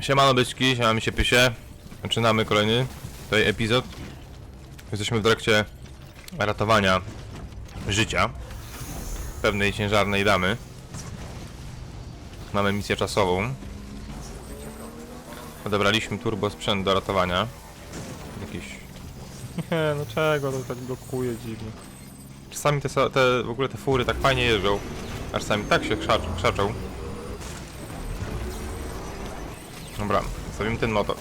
Siemano byczki, siemamy się pysie. Zaczynamy kolejny tutaj epizod. Jesteśmy w trakcie ratowania życia pewnej ciężarnej damy. Mamy misję czasową. Odebraliśmy turbo sprzęt do ratowania. Jakiś... Nie, no czego to tak blokuje dziwnie. Czasami te, te, w ogóle te fury tak fajnie jeżdżą. A czasami tak się krzaczą. krzaczą. Dobra, zostawimy ten motor.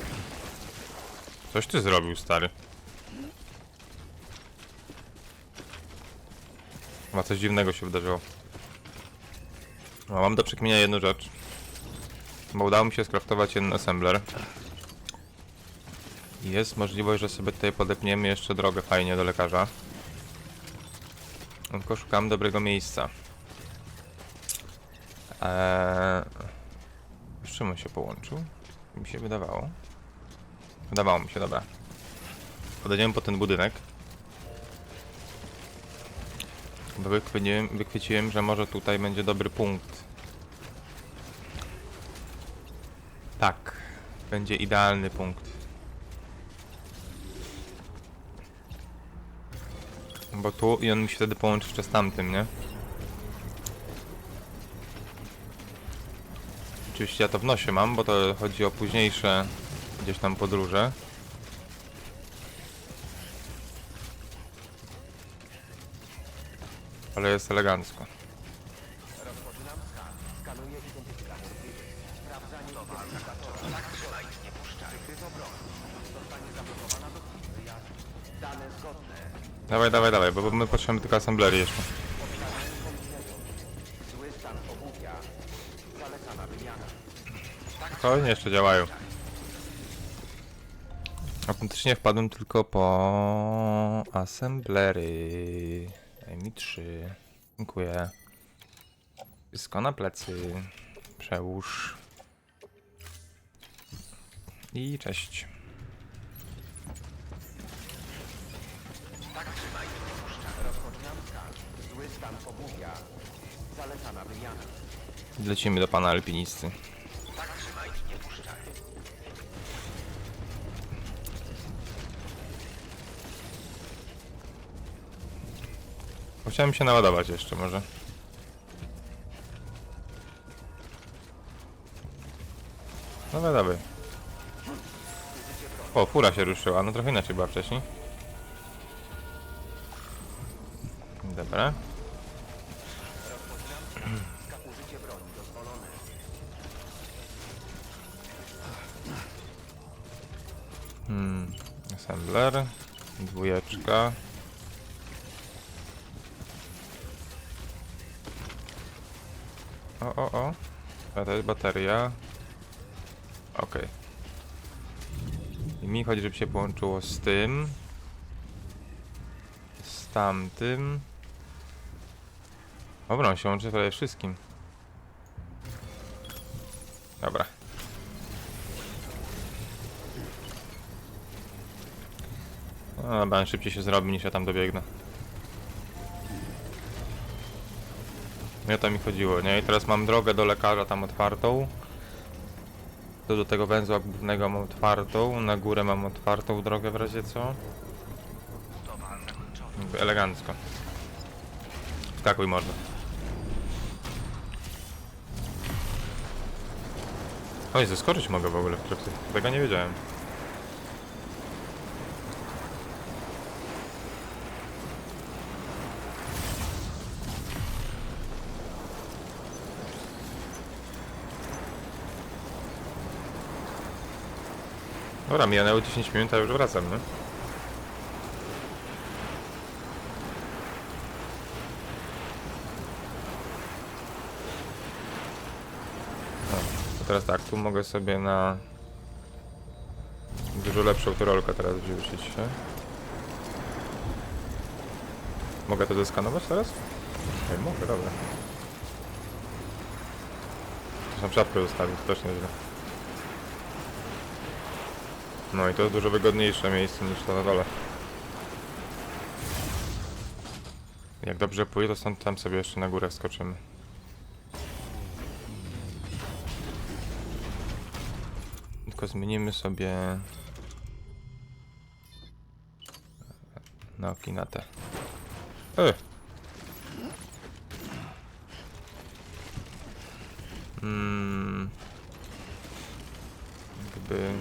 Coś ty zrobił, stary. Chyba coś dziwnego się wydarzyło. No, mam do przekminienia jedną rzecz. Bo udało mi się skraftować jeden assembler. Jest możliwość, że sobie tutaj podepniemy jeszcze drogę fajnie do lekarza. Tylko szukam dobrego miejsca. Eee... Z czym on się połączył? Mi się wydawało. Wydawało mi się, dobra. Podejdziemy po ten budynek. Bo wychwyciłem, że może tutaj będzie dobry punkt. Tak. Będzie idealny punkt. Bo tu i on mi się wtedy połączy jeszcze z tamtym, nie? Oczywiście ja to w nosie mam, bo to chodzi o późniejsze gdzieś tam podróże. Ale jest elegancko. Dawaj, dawaj, dawaj, bo my potrzebujemy tylko assemblerii jeszcze. Spokojnie, jeszcze działają. Autentycznie wpadłem tylko po assemblery. Daj mi trzy. Dziękuję. Wszystko na plecy. Przełóż. I cześć. Lecimy do pana alpinisty. Chciałem się naładować jeszcze może. Dawaj, dawaj. O, fura się ruszyła, no trochę inaczej była wcześniej. Dobra. Hmm, assembler, dwójeczka. O, o, o. A to jest bateria. Okej. I mi chodzi, żeby się połączyło z tym. Z tamtym. Dobra, on się łączy prawie wszystkim. Dobra. No, dobra, szybciej się zrobi niż ja tam dobiegnę. Nie o to mi chodziło, nie? I teraz mam drogę do lekarza tam otwartą. Do tego węzła głównego mam otwartą, na górę mam otwartą drogę w razie co. Elegancko. Skakuj można. Oj, zeskoczyć mogę w ogóle w trakcie. Tego nie wiedziałem. Dobra, minęło 10 minut, a już wracam? No, teraz tak, tu mogę sobie na dużo lepszą tyrolkę teraz wrzucić się. Mogę to zeskanować teraz? Ej, mogę, dobra. Muszę na zostawić, to też nieźle. No i to jest dużo wygodniejsze miejsce niż to na dole. Jak dobrze pójdzie, to stąd tam sobie jeszcze na górę wskoczymy. szybko zmienimy sobie na okinatę. E! Mm. Jakby...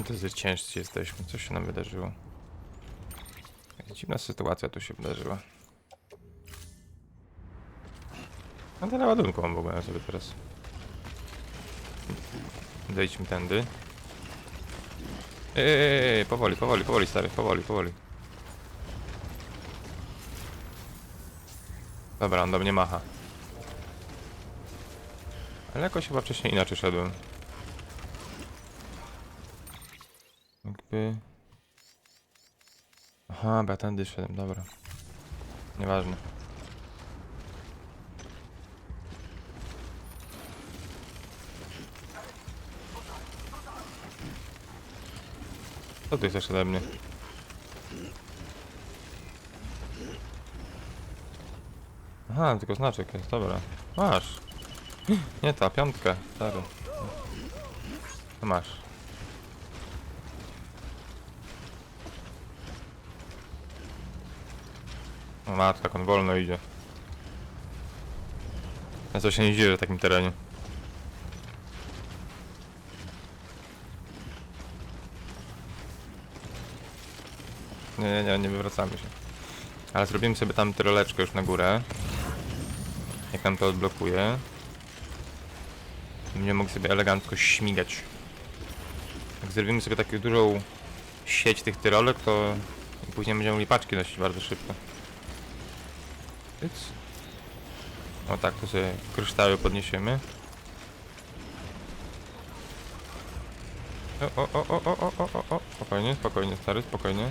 Czym to zwyciężcy jesteśmy? Co się nam wydarzyło? Dziwna sytuacja tu się wydarzyła. No tyle ładunku mam w ogóle sobie teraz. Zejdźmy tędy. Ej, powoli, powoli, powoli, stary, powoli, powoli. Dobra, on do mnie macha. Ale jakoś chyba wcześniej inaczej szedłem. Jakby... Aha, bo ja tędy szedłem, dobra. Nieważne. Co ty chcesz ode mnie? Aha, tylko znaczek jest, dobra. Masz. Nie ta, piątka, stary. Masz. O matka, jak on wolno idzie. Ja co się nie dziwię w takim terenie. Nie, nie, nie, nie wywracamy się. Ale zrobimy sobie tam tyroleczkę już na górę. Jak nam to odblokuje. Nie mogę sobie elegancko śmigać. Jak zrobimy sobie taką dużą sieć tych tyrolek, to później będziemy mogli paczki nosić bardzo szybko. It's... O tak, tu sobie kryształy podniesiemy. O, o, o, o, o, o, o, o, spokojnie, spokojnie, stary, spokojnie.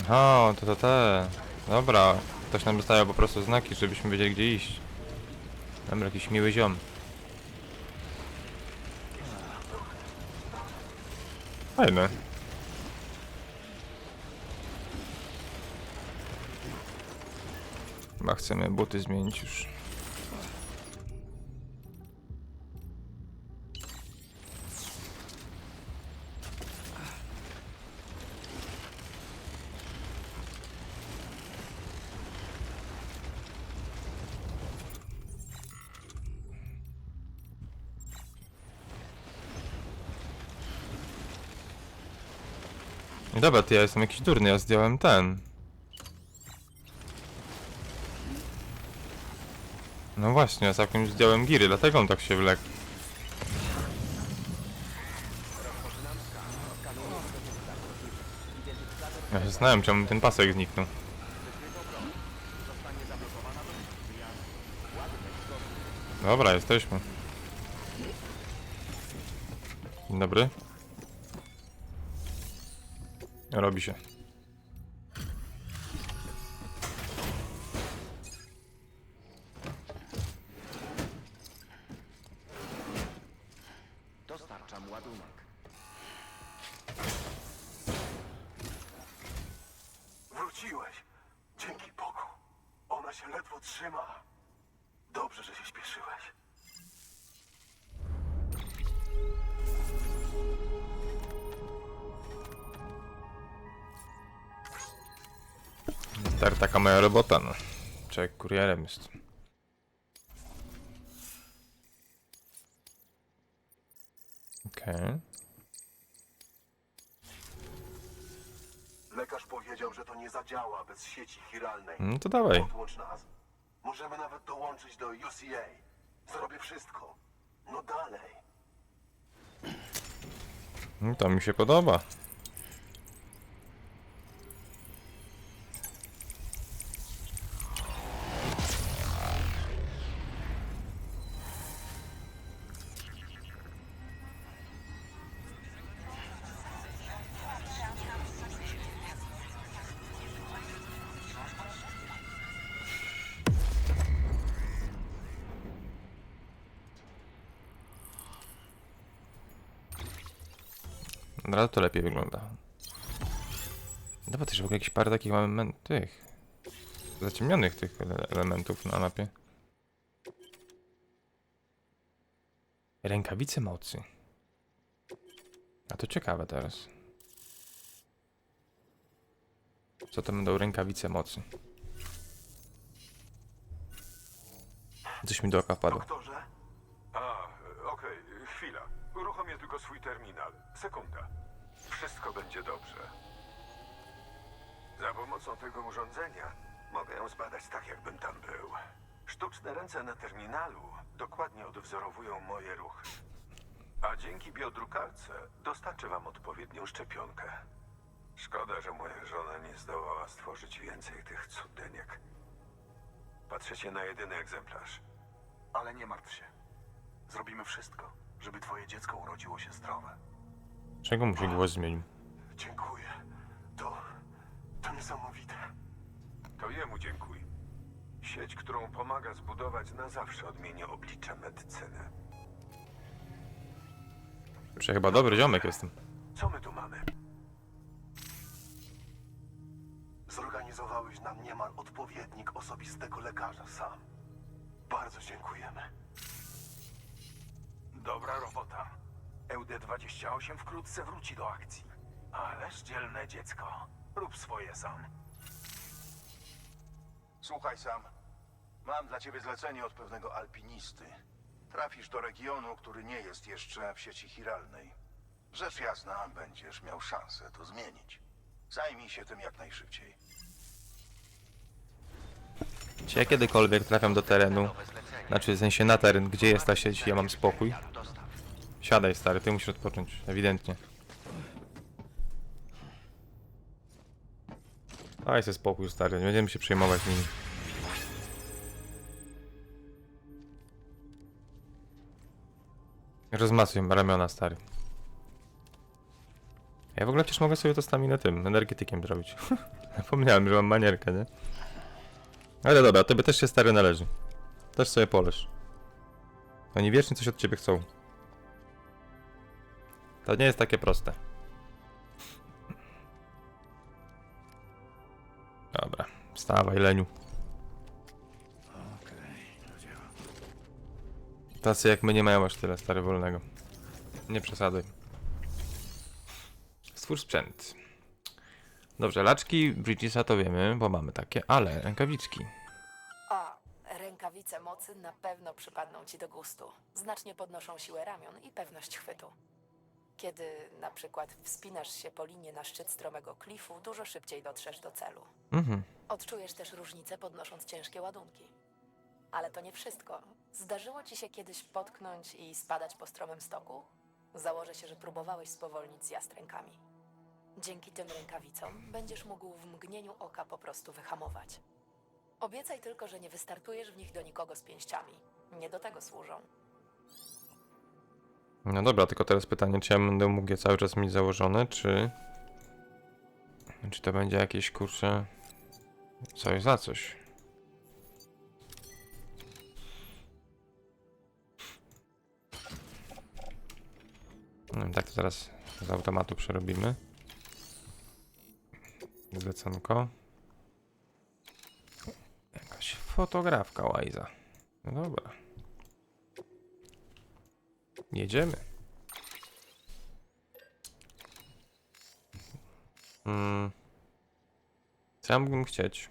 Aha, to to te. Dobra, ktoś nam zostawiał po prostu znaki, żebyśmy wiedzieli gdzie iść. Dobra, jakiś miły ziom. Fajne. Chyba chcemy buty zmienić już. Dobra, ty ja jestem jakiś durny, ja zdjąłem ten. No właśnie, ja całkiem zdjąłem giry, dlatego on tak się wlekł. Ja się znałem, czemu ten pasek zniknął. Dobra, jesteśmy. Dzień dobry. Robi się. Tak, taka moja robota, no. Człowiek kurierem jest. Okej. Lekarz powiedział, że to nie zadziała bez sieci chiralnej. No to dawaj. Odłącz nas. Możemy nawet dołączyć do UCA. Zrobię wszystko. No dalej. No to mi się podoba. Od razu to lepiej wygląda. Dobra, też w ogóle jakieś parę takich mamy tych zaciemnionych tych ele- elementów na mapie. Rękawice mocy. A to ciekawe teraz. Co to będą rękawice mocy? Coś mi do oka wpadło. Doktorze? A, okej, chwila. Uruchomię tylko swój terminal. Sekunda. Wszystko będzie dobrze. Za pomocą tego urządzenia mogę ją zbadać tak, jakbym tam był. Sztuczne ręce na terminalu dokładnie odwzorowują moje ruchy. A dzięki biodrukarce dostarczę wam odpowiednią szczepionkę. Szkoda, że moja żona nie zdołała stworzyć więcej tych cudeniek. Patrzycie na jedyny egzemplarz. Ale nie martw się. Zrobimy wszystko, żeby twoje dziecko urodziło się zdrowe. Czego mu się głos zmienił? Dziękuję. To... to niesamowite. To jemu dziękuj. Sieć, którą pomaga zbudować, na zawsze odmieni oblicze medycyny. Że chyba dobry ziomek jestem. Co my tu mamy? Zorganizowałeś nam niemal odpowiednik osobistego lekarza sam. Bardzo dziękujemy. Dobra robota. EUD-28 wkrótce wróci do akcji. Ależ dzielne dziecko. Rób swoje sam. Słuchaj sam. Mam dla ciebie zlecenie od pewnego alpinisty. Trafisz do regionu, który nie jest jeszcze w sieci chiralnej. Rzecz jasna, będziesz miał szansę to zmienić. Zajmij się tym jak najszybciej. Czy ja kiedykolwiek trafiam do terenu, znaczy w sensie na teren, gdzie jest ta sieć, ja mam spokój? Siadaj stary, ty musisz odpocząć, ewidentnie. Daj spokój stary, nie będziemy się przejmować nimi. Rozmasuj ramiona stary. Ja w ogóle przecież mogę sobie to staminę tym, energetykiem zrobić. Zapomniałem, że mam manierkę, nie? Ale dobra, tobie też się stary należy. Też sobie poleż. Oni wiecznie coś od ciebie chcą. To nie jest takie proste. Dobra, wstawaj Leniu. Tacy jak my nie mają aż tyle stary wolnego. Nie przesaduj. Stwórz sprzęt. Dobrze, laczki Bridgesa to wiemy, bo mamy takie, ale rękawiczki. O, rękawice mocy na pewno przypadną ci do gustu. Znacznie podnoszą siłę ramion i pewność chwytu. Kiedy na przykład wspinasz się po linie na szczyt stromego klifu, dużo szybciej dotrzesz do celu. Mhm. Odczujesz też różnicę podnosząc ciężkie ładunki. Ale to nie wszystko. Zdarzyło ci się kiedyś potknąć i spadać po stromym stoku? Założę się, że próbowałeś spowolnić zjazd rękami. Dzięki tym rękawicom będziesz mógł w mgnieniu oka po prostu wyhamować. Obiecaj tylko, że nie wystartujesz w nich do nikogo z pięściami. Nie do tego służą. No dobra, tylko teraz pytanie, czy ja będę mógł je cały czas mieć założone, czy... Czy to będzie jakieś, kurczę... Coś za coś. No, tak to zaraz z automatu przerobimy. Zleconko. Jakaś fotografka łajza. No dobra. Jedziemy. Mm. Co ja mógłbym chcieć?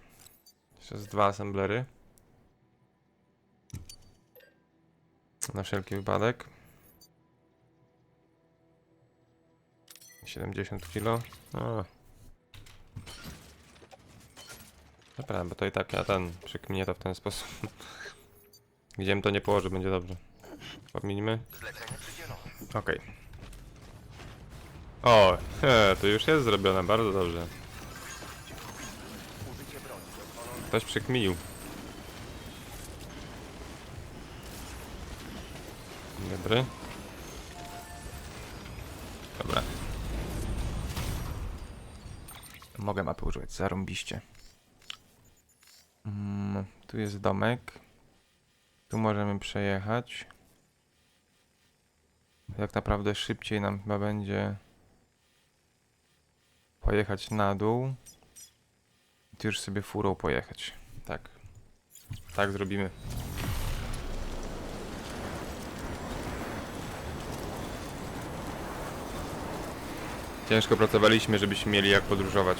Jeszcze dwa assemblery. Na wszelki wypadek. 70 kilo. O. Dobra, bo to i tak ja ten przykminie to w ten sposób. Gdziem to nie położy, będzie dobrze. Pominimy. Okej. O, he, to już jest zrobione, bardzo dobrze. Ktoś przykminił. Dobry. Dobra. Mogę mapy używać, zarąbiście. Mm, tu jest domek. Tu możemy przejechać tak naprawdę szybciej nam chyba będzie pojechać na dół. I tu już sobie furą pojechać. Tak. Tak zrobimy. Ciężko pracowaliśmy, żebyśmy mieli jak podróżować.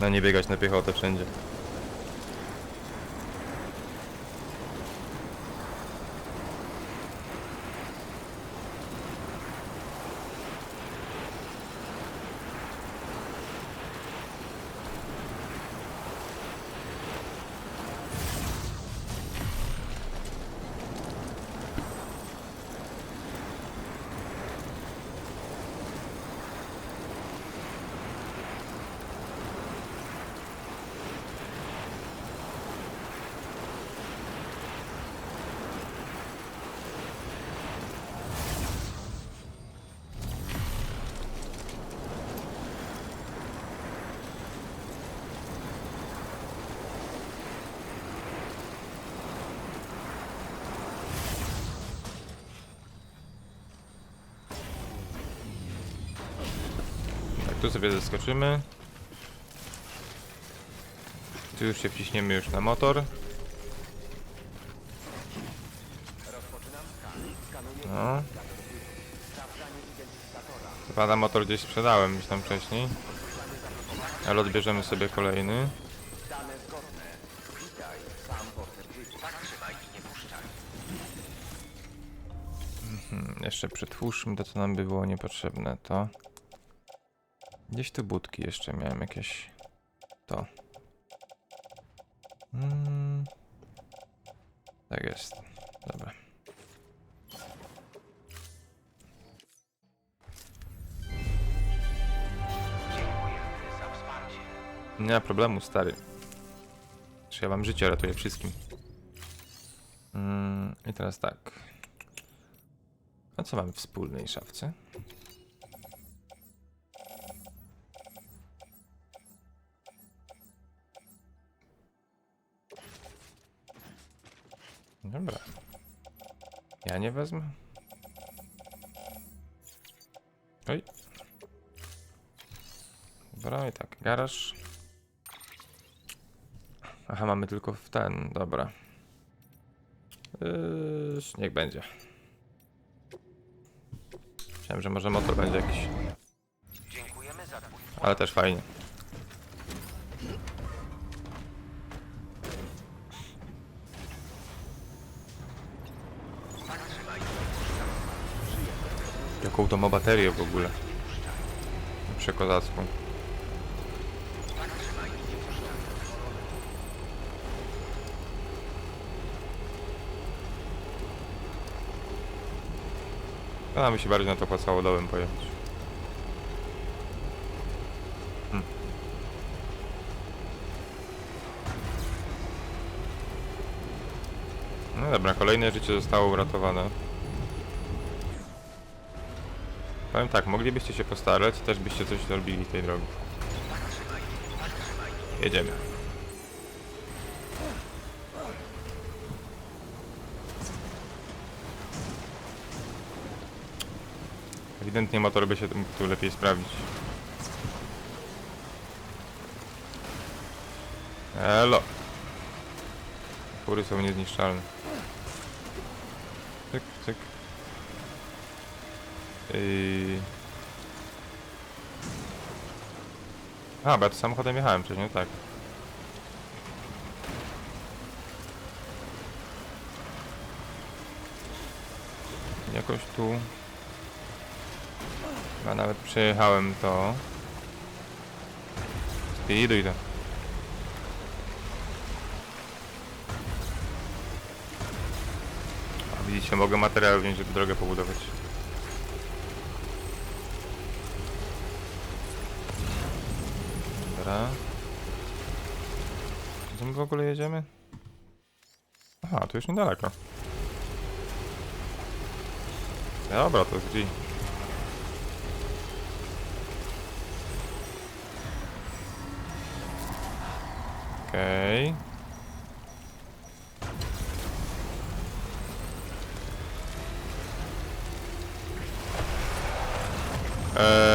No nie biegać na piechotę wszędzie. Tu sobie zeskoczymy. Tu już się wciśniemy już na motor. No. Chyba motor gdzieś sprzedałem gdzieś tam wcześniej. Ale odbierzemy sobie kolejny. Mhm, jeszcze przetwórzmy to, co nam by było niepotrzebne. To. Gdzieś tu budki jeszcze miałem jakieś. To. Mm. Tak jest. Dobra. Nie ma problemu, stary. Czy ja mam życie, ratuję wszystkim. Mm, I teraz tak. A co mamy w wspólnej szafce? Nie wezmę. Oj. Dobra, i tak, garaż. Aha, mamy tylko w ten, dobra. Yy, niech będzie. Myślałem, że może motor będzie jakiś. Ale też fajnie. Jaką to ma baterię w ogóle? Przekozacką. A mi się bardziej na to opłacało dołem pojechać. Hmm. No dobra, kolejne życie zostało uratowane. Powiem tak, moglibyście się postarać, też byście coś zrobili tej drogi. Jedziemy. Ewidentnie motor by się tu- lepiej sprawdzić. Elo. Fury są niezniszczalne. Yy... A, bo ja tu samochodem jechałem przecież, no tak. Jakoś tu... Ja nawet przejechałem to. Speeduj to. A widzicie, mogę materiały wziąć, żeby drogę pobudować. Dobra. Gdzie my w ogóle jedziemy? Aha, tu już niedaleko. Dobra, to jest gdzie? Okej. Eee...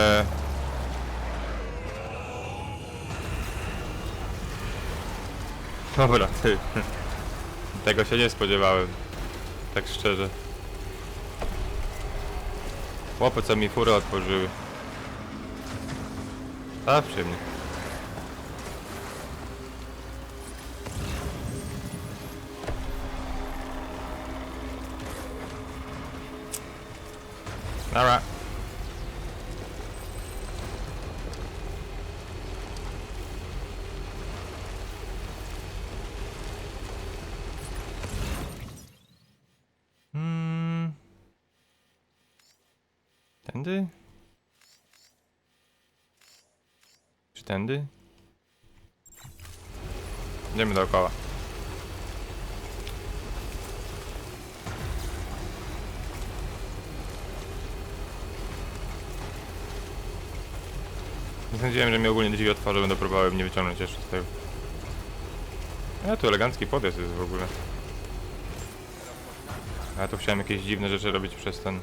Dobra, ty. Tego się nie spodziewałem. Tak szczerze. Chłopy, co mi furę otworzyły. Zawsze mnie. Dobra. Hmm. Tędy? Czy tędy? Idziemy dookoła. Nie sądziłem, że mi ogólnie drzwi otworzą, będę próbował mnie wyciągnąć jeszcze z tego. A tu elegancki podjazd jest w ogóle. A tu chciałem jakieś dziwne rzeczy robić przez ten...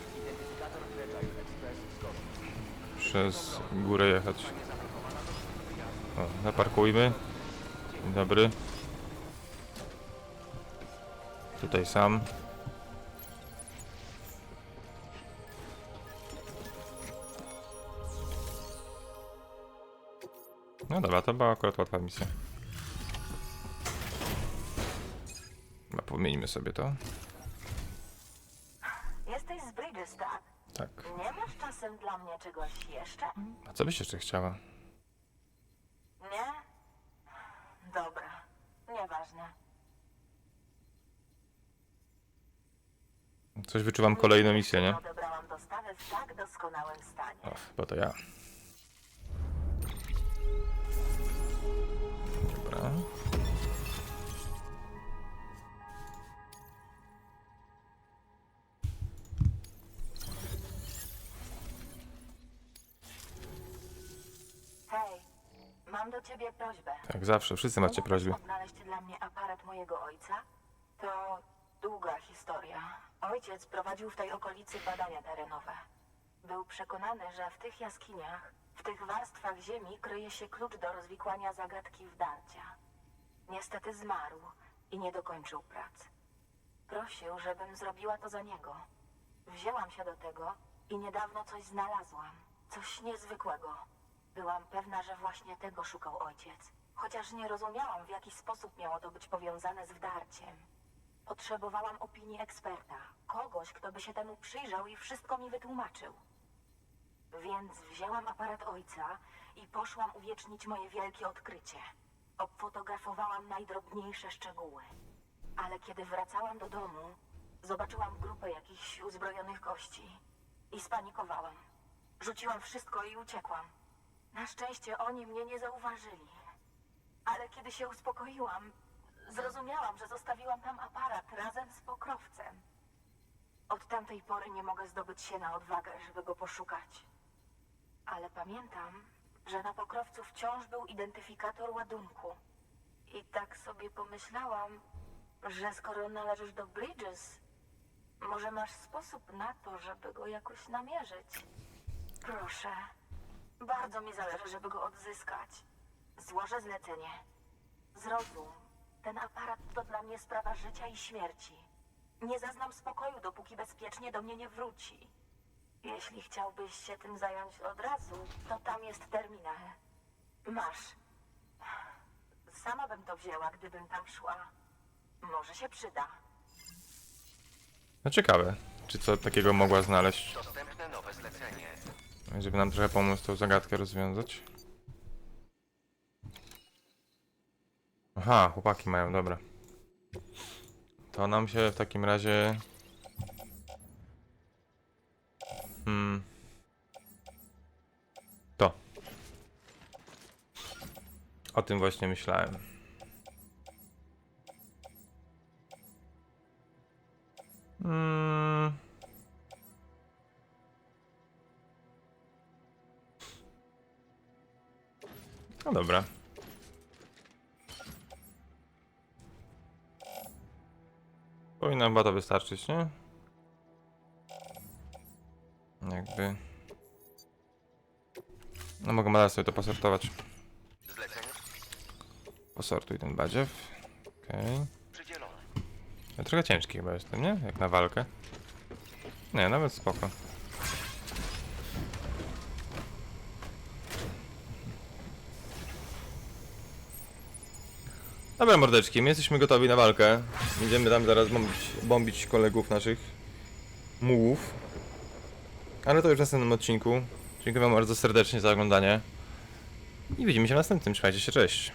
Przez górę jechać. O, zaparkujmy. Dzień dobry. Tutaj sam. No dobra, to była akurat łatwa misja. Chyba Pomieńmy sobie to. Jesteś z Bridges, tak? Tak. Nie masz czasem dla mnie czegoś jeszcze? A co byś jeszcze chciała? Nie? Dobra, nieważne. Coś wyczuwam kolejną misję, nie? Odebrałam dostawę w tak doskonałym stanie. O, chyba to ja. Dobra. Hej, mam do ciebie prośbę. Jak zawsze, wszyscy macie Mógłbyś prośby. odnaleźć dla mnie aparat mojego ojca? To. Ojciec prowadził w tej okolicy badania terenowe. Był przekonany, że w tych jaskiniach, w tych warstwach ziemi kryje się klucz do rozwikłania zagadki wdarcia. Niestety zmarł i nie dokończył prac. Prosił, żebym zrobiła to za niego. Wzięłam się do tego i niedawno coś znalazłam. Coś niezwykłego. Byłam pewna, że właśnie tego szukał ojciec. Chociaż nie rozumiałam, w jaki sposób miało to być powiązane z wdarciem. Potrzebowałam opinii eksperta. Kogoś, kto by się temu przyjrzał i wszystko mi wytłumaczył. Więc wzięłam aparat ojca i poszłam uwiecznić moje wielkie odkrycie. Obfotografowałam najdrobniejsze szczegóły. Ale kiedy wracałam do domu, zobaczyłam grupę jakichś uzbrojonych gości i spanikowałam. Rzuciłam wszystko i uciekłam. Na szczęście oni mnie nie zauważyli. Ale kiedy się uspokoiłam, zrozumiałam, że zostawiłam tam aparat razem z pokrowcem. Od tamtej pory nie mogę zdobyć się na odwagę, żeby go poszukać. Ale pamiętam, że na pokrowcu wciąż był identyfikator ładunku. I tak sobie pomyślałam, że skoro należysz do Bridges, może masz sposób na to, żeby go jakoś namierzyć. Proszę. Bardzo mi zależy, żeby go odzyskać. Złożę zlecenie. Zrozum. Ten aparat to dla mnie sprawa życia i śmierci. Nie zaznam spokoju, dopóki bezpiecznie do mnie nie wróci. Jeśli chciałbyś się tym zająć od razu, to tam jest terminal. Masz. Sama bym to wzięła, gdybym tam szła. Może się przyda. No ciekawe, czy co takiego mogła znaleźć, Dostępne nowe zlecenie. żeby nam trochę pomóc tą zagadkę rozwiązać. Aha, chłopaki mają, dobra. To nam się w takim razie... Hmm. To. O tym właśnie myślałem. Hmm. No dobra. Powinna chyba to wystarczyć, nie? Jakby... No mogę dalej sobie to posortować. Posortuj ten badziew. Okej. przydzielone. Ja trochę ciężki chyba jestem, nie? Jak na walkę. Nie, nawet spoko. Dobra mordeczki, my jesteśmy gotowi na walkę. Będziemy tam zaraz bombić, bombić kolegów naszych. Mułów. Ale to już w następnym odcinku. Dziękuję wam bardzo serdecznie za oglądanie. I widzimy się w następnym. Trzymajcie się, cześć.